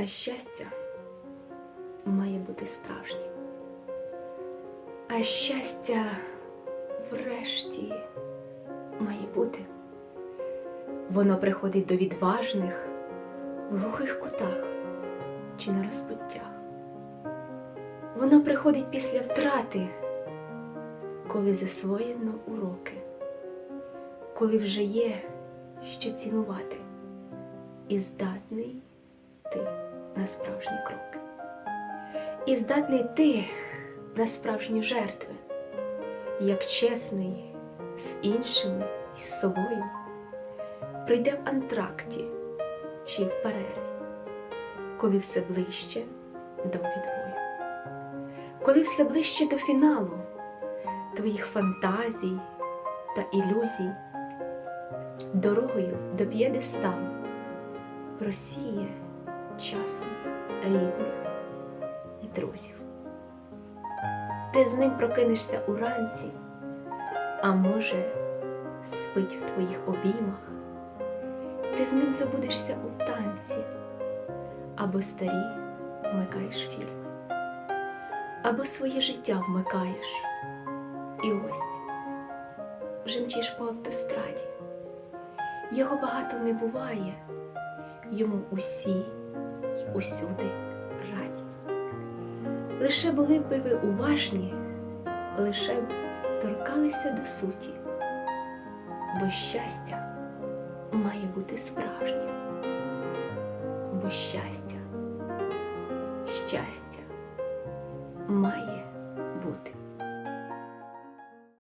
А щастя має бути справжнім. А щастя, врешті, має бути. Воно приходить до відважних в глухих кутах чи на розпуттях. Воно приходить після втрати, коли засвоєно уроки, коли вже є що цінувати, і здатний ти на справжні кроки, і здатний ти на справжні жертви, як чесний з іншими і з собою, прийде в антракті чи в перерві, коли все ближче до відбою, коли все ближче до фіналу твоїх фантазій та ілюзій, дорогою до п'єдесталу просіє часом рідних і друзів. Ти з ним прокинешся уранці, а може, спить в твоїх обіймах, ти з ним забудешся у танці, або старі вмикаєш фільми, або своє життя вмикаєш, і ось вже мчиш по автостраді. Його багато не буває, йому усі усюди раді. Лише були б ви уважні, лише б торкалися до суті, бо щастя має бути справжнє, бо щастя, щастя має